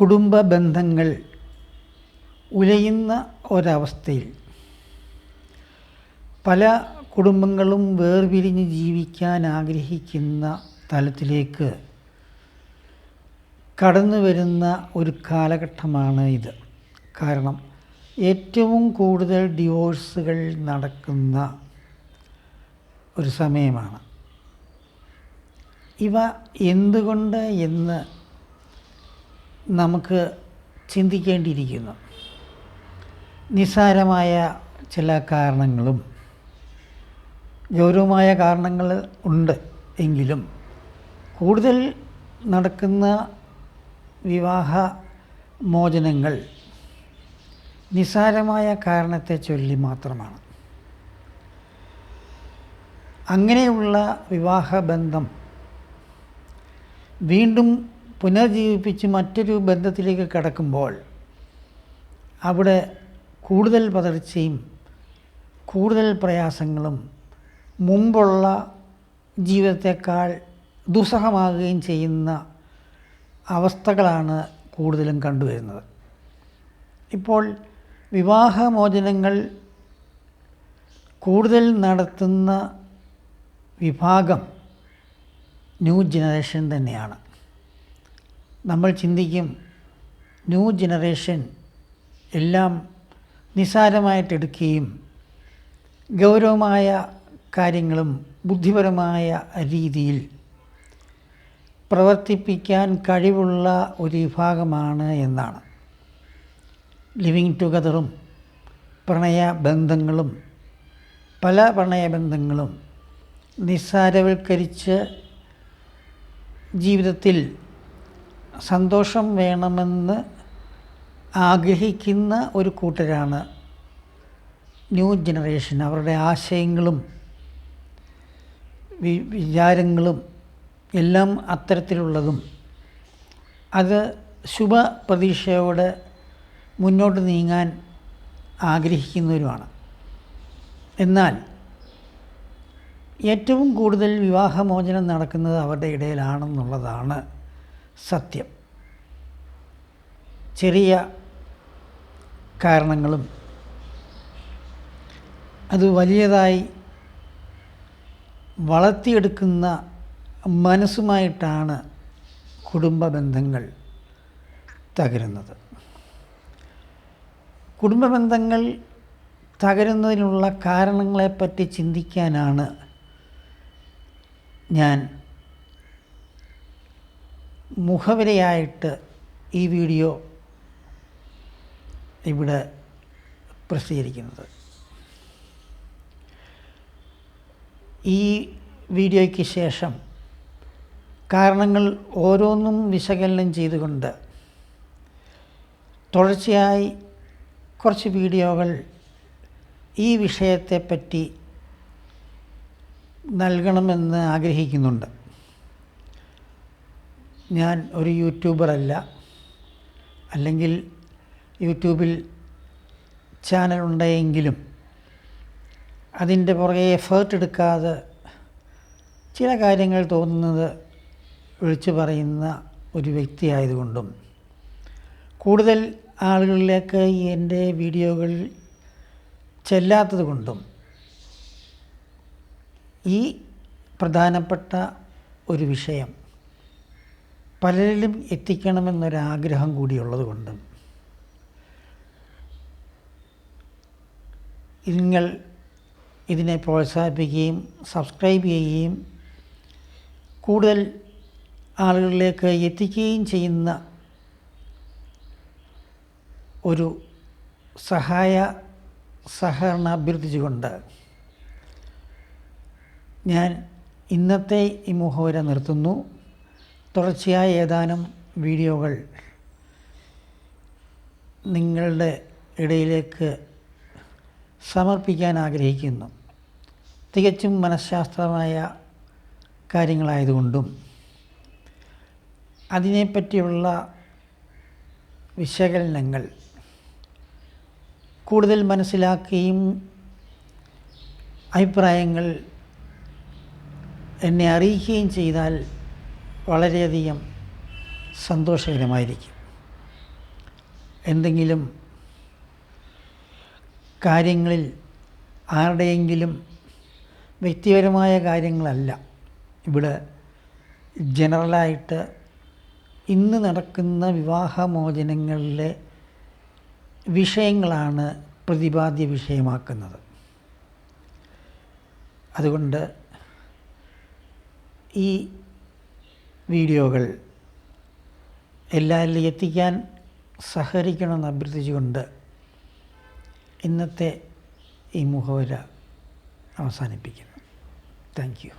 കുടുംബ ബന്ധങ്ങൾ ഉലയുന്ന ഒരവസ്ഥയിൽ പല കുടുംബങ്ങളും വേർപിരിഞ്ഞ് ജീവിക്കാൻ ആഗ്രഹിക്കുന്ന തലത്തിലേക്ക് കടന്നു വരുന്ന ഒരു കാലഘട്ടമാണ് ഇത്. കാരണം ഏറ്റവും കൂടുതൽ ഡിവോഴ്സുകൾ നടക്കുന്ന ഒരു സമയമാണ്. ഇവ എന്തുകൊണ്ട് എന്ന് നമുക്ക് ചിന്തിക്കേണ്ടിയിരിക്കുന്നു. നിസ്സാരമായ ചില കാരണങ്ങളും ഗൗരവമായ കാരണങ്ങൾ ഉണ്ട് എങ്കിലും കൂടുതൽ നടക്കുന്ന വിവാഹ മോചനങ്ങൾ നിസ്സാരമായ കാരണത്തെ ചൊല്ലി മാത്രമാണ്. അങ്ങനെയുള്ള വിവാഹബന്ധം വീണ്ടും പുനർജീവിപ്പിച്ച് മറ്റൊരു ബന്ധത്തിലേക്ക് കടക്കുമ്പോൾ അവിടെ കൂടുതൽ പതർച്ചയും കൂടുതൽ പ്രയാസങ്ങളും മുമ്പുള്ള ജീവിതത്തെക്കാൾ ദുസ്സഹമാകുകയും ചെയ്യുന്ന അവസ്ഥകളാണ് കൂടുതലും കണ്ടുവരുന്നത്. ഇപ്പോൾ വിവാഹമോചനങ്ങൾ കൂടുതൽ നടത്തുന്ന വിഭാഗം ന്യൂ ജനറേഷൻ തന്നെയാണ്. നമ്മൾ ചിന്തിക്കും ന്യൂ ജനറേഷൻ എല്ലാം നിസ്സാരമായിട്ടെടുക്കുകയും ഗൗരവമായ കാര്യങ്ങളും ബുദ്ധിപരമായ രീതിയിൽ പ്രവർത്തിപ്പിക്കാൻ കഴിവുള്ള ഒരു വിഭാഗമാണ് എന്നാണ്. ലിവിങ് ടുഗദറും പ്രണയ ബന്ധങ്ങളും പല പ്രണയബന്ധങ്ങളും നിസ്സാരവൽക്കരിച്ച് ജീവിതത്തിൽ സന്തോഷം വേണമെന്ന് ആഗ്രഹിക്കുന്ന ഒരു കൂട്ടരാണ് ന്യൂ ജനറേഷൻ. അവരുടെ ആശയങ്ങളും വി വിചാരങ്ങളും എല്ലാം അത്തരത്തിലുള്ളതും. അത് ശുഭ പ്രതീക്ഷയോടെ മുന്നോട്ട് നീങ്ങാൻ ആഗ്രഹിക്കുന്നവരുമാണ്. എന്നാൽ ഏറ്റവും കൂടുതൽ വിവാഹമോചനം നടക്കുന്നത് അവരുടെ ഇടയിലാണെന്നുള്ളതാണ് സത്യം. ചെറിയ കാരണങ്ങളും അത് വലിയതായി വളർത്തിയെടുക്കുന്ന മനസ്സുമായിട്ടാണ് കുടുംബ ബന്ധങ്ങൾ തകരുന്നത്. കുടുംബ ബന്ധങ്ങൾ തകരുന്നതിനുള്ള കാരണങ്ങളെപ്പറ്റി ചിന്തിക്കാനാണ് ഞാൻ മുഖവരയായിട്ട് ഈ വീഡിയോ ഇവിടെ പ്രസിദ്ധീകരിക്കുന്നത്. ഈ വീഡിയോയ്ക്ക് ശേഷം കാരണങ്ങൾ ഓരോന്നും വിശകലനം ചെയ്തുകൊണ്ട് തുടർച്ചയായി കുറച്ച് വീഡിയോകൾ ഈ വിഷയത്തെപ്പറ്റി നൽകണമെന്ന് ആഗ്രഹിക്കുന്നുണ്ട്. ഞാൻ ഒരു യൂട്യൂബറല്ല അല്ലെങ്കിൽ യൂട്യൂബിൽ ചാനൽ ഉണ്ടെങ്കിലും അതിന്റെ പുറകെ എഫേർട്ട് എടുക്കാതെ ചില കാര്യങ്ങൾ തോന്നുന്നത് വിളിച്ചു പറയുന്ന ഒരു വ്യക്തിയായതുകൊണ്ടും കൂടുതൽ ആളുകളിലേക്ക് എന്റെ വീഡിയോകൾ ചെല്ലാത്തത് കൊണ്ടും ഈ പ്രധാനപ്പെട്ട ഒരു വിഷയം പലരിലും എത്തിക്കണമെന്നൊരാഗ്രഹം കൂടിയുള്ളത് കൊണ്ട് നിങ്ങൾ ഇതിനെ പ്രോത്സാഹിപ്പിക്കുകയും സബ്സ്ക്രൈബ് ചെയ്യുകയും കൂടുതൽ ആളുകളിലേക്ക് എത്തിക്കുകയും ചെയ്യുന്ന ഒരു സഹായ സഹകരണം അഭ്യർത്ഥിച്ചുകൊണ്ട് ഞാൻ ഇന്നത്തെ ഈ മുഖവര നിർത്തുന്നു. തുടർച്ചയായ ഏതാനും വീഡിയോകൾ നിങ്ങളുടെ ഇടയിലേക്ക് സമർപ്പിക്കാൻ ആഗ്രഹിക്കുന്നു. തികച്ചും മനഃശാസ്ത്രമായ കാര്യങ്ങളായതുകൊണ്ടും അതിനെപ്പറ്റിയുള്ള വിശകലനങ്ങൾ കൂടുതൽ മനസ്സിലാക്കുകയും അഭിപ്രായങ്ങൾ എന്നെ അറിയിക്കുകയും ചെയ്താൽ വളരെയധികം സന്തോഷകരമായിരിക്കും. എന്തെങ്കിലും കാര്യങ്ങളിൽ ആരുടെയെങ്കിലും വ്യക്തിപരമായ കാര്യങ്ങളല്ല. ഇവിടെ ജനറലായിട്ട് ഇന്ന് നടക്കുന്ന വിവാഹമോചനങ്ങളിലെ വിഷയങ്ങളാണ് പ്രതിപാദ്യ വിഷയമാക്കുന്നത്. അതുകൊണ്ട് ഈ വീഡിയോകൾ എല്ലാവരിലും എത്തിക്കാൻ സഹകരിക്കണമെന്ന് അഭ്യർത്ഥിച്ചുകൊണ്ട് ഇന്നത്തെ ഈ മുഖവര അവസാനിപ്പിക്കുന്നു. Thank you.